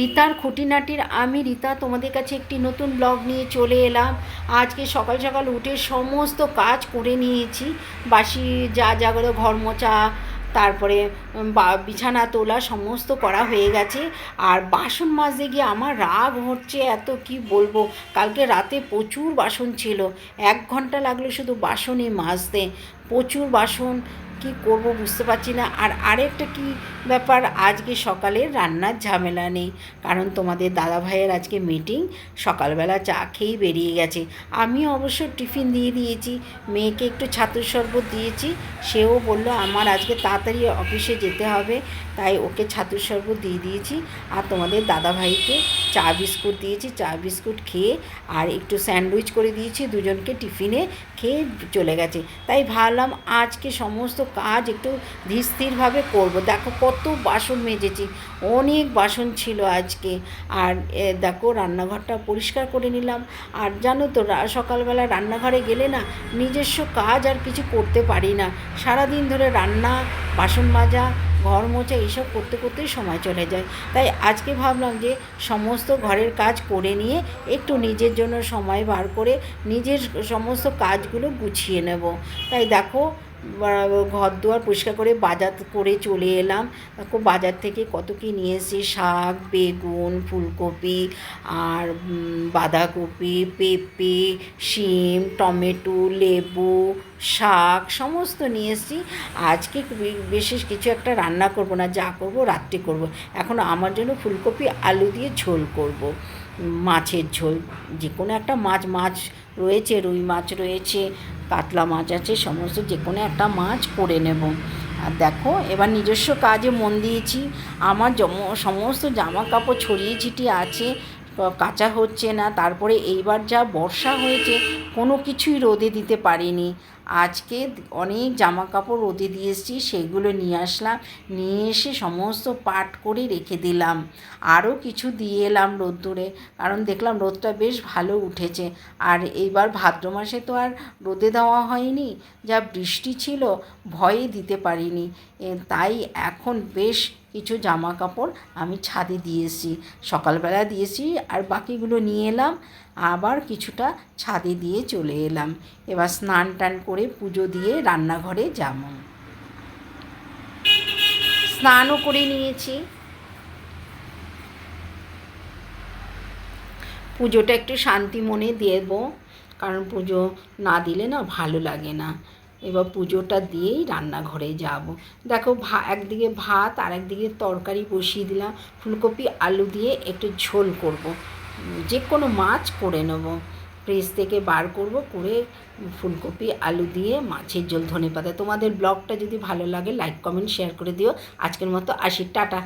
রিতার খুঁটিনাটির আমি রিতা তোমাদের কাছে একটি নতুন ব্লগ নিয়ে চলে এলাম। আজকে সকাল সকাল উঠে সমস্ত কাজ করে নিয়েছি। বাসি যা যা করে ঘর মোচা তারপরে বিছানা তোলা সমস্ত করা হয়ে গেছে। আর বাসন মাজতে গিয়ে আমার রাগ হচ্ছে, এত কি বলব? কালকে রাতে প্রচুর বাসন ছিল। এক ঘণ্টা লাগল শুধু বাসনই মাজতে। প্রচুর বাসন কি করব বুঝতে পারছি না। আর আরেকটা কি ব্যাপার, আজকে সকালে রান্নার ঝামেলা নেই। কারণ তোমাদের দাদা ভাইয়ের আজকে মিটিং সকালবেলা চা খেয়েই বেরিয়ে গেছে। আমি অবশ্য টিফিন দিয়ে দিয়েছি, মেয়েকে একটু ছাত্র শরবত দিয়েছি, সেও বলল আমার আজকে তাড়াতাড়ি অফিসে যেতে হবে। তাই ওকে ছাত্র শরবত দিয়ে দিয়েছি আর তোমাদের দাদা ভাইকে চা বিস্কুট দিয়েছি, চা বিস্কুট খেয়ে আর একটু স্যান্ডউইচ করে দিয়েছি, দুজনকে টিফিনে খেয়ে চলে গেছে। তাই ভাবলাম আজকে সমস্ত কাজ একটু ধীর স্থিরভাবে করব। দেখো কত বাসন মেজেছি, অনেক বাসন ছিল আজকে। আর দেখো রান্নাঘরটা পরিষ্কার করে নিলাম। আর জানো তো সকালবেলা রান্নাঘরে গেলে না নিজস্ব কাজ আর কিছু করতে পারি না। সারাদিন ধরে রান্না, বাসন মাজা ঘর মোছা এইসব করতে করতেই সময় চলে যায়। তাই আজকে ভাবলাম যে সমস্ত ঘরের কাজ করে নিয়ে একটু নিজের জন্য সময় বার করে নিজের সমস্ত কাজগুলো গুছিয়ে নেব। তাই দেখো ঘর দুয়ার পরিষ্কার করে বাজার করে চলে এলাম। দেখো বাজার থেকে কত কি নিয়ে এসেছি, শাক, বেগুন, ফুলকপি আর বাঁধাকপি, পেঁপে, শিম, টমেটো, লেবু শাক, সমস্ত নিয়ে এসেছি। আজকে বিশেষ কিছু একটা রান্না করব না, যা করব রাত্রে করব। এখন আমার জন্য ফুলকপি, আলু দিয়ে ঝোল করব। মাছের ঝোল, যে কোনো একটা মাছ মাছ রয়েছে, রুই মাছ রয়েছে, কাতলা মাছ আছে, সমস্ত যে কোনো একটা মাছ করে নেব। আর দেখো, এবার নিজস্ব কাজে মন দিয়েছি। আমার জম- সমস্ত জামা কাপড় ছড়িয়ে ছিটিয়ে আছে কাঁচা হচ্ছে না। তারপরে এইবার যা বর্ষা হয়েছে, কোনো কিছুই রোদে দিতে পারিনি। আজকে অনেক জামা কাপড় রোদে দিয়ে এসেছি, সেগুলো নিয়ে আসলাম, নিয়ে এসে সমস্ত পাট করে রেখে দিলাম। আরও কিছু দিয়ে এলাম রোদ্দুরে, কারণ দেখলাম রোদটা বেশ ভালো উঠেছে। আর এইবার ভাদ্র মাসে তো আর রোদে দেওয়া হয়নি, যা বৃষ্টি ছিল, ভয়ে দিতে পারিনি। তাই এখন বেশ কিছু জামা কাপড় আমি ছাদে দিয়েছি সকালবেলা দিয়েছি আর বাকিগুলো নিয়ে এলাম, আবার কিছুটা ছাদে দিয়ে চলে এলাম। এবার স্নান টান করে পুজো দিয়ে রান্নাঘরে যাব। স্নানও করে নিয়েছি। পুজোটা একটু শান্তি মনে দেব, কারণ পুজো না দিলে না ভালো লাগে না। এবার পুজোটা দিয়েই রান্নাঘরে যাব। দেখো ভা, একদিকে ভাত আর একদিকে তরকারি বসিয়ে দিলাম। ফুলকপি, আলু দিয়ে একটু ঝোল করব। যে কোনো মাছ করে নেব। ফ্রিজ থেকে বার করব, করে ফুলকপি, আলু দিয়ে মাছের ঝোল ধনে পাতা তোমাদের ব্লগটা যদি ভালো লাগে লাইক কমেন্ট শেয়ার করে দিও। আজকের মতো আসি। টাটা।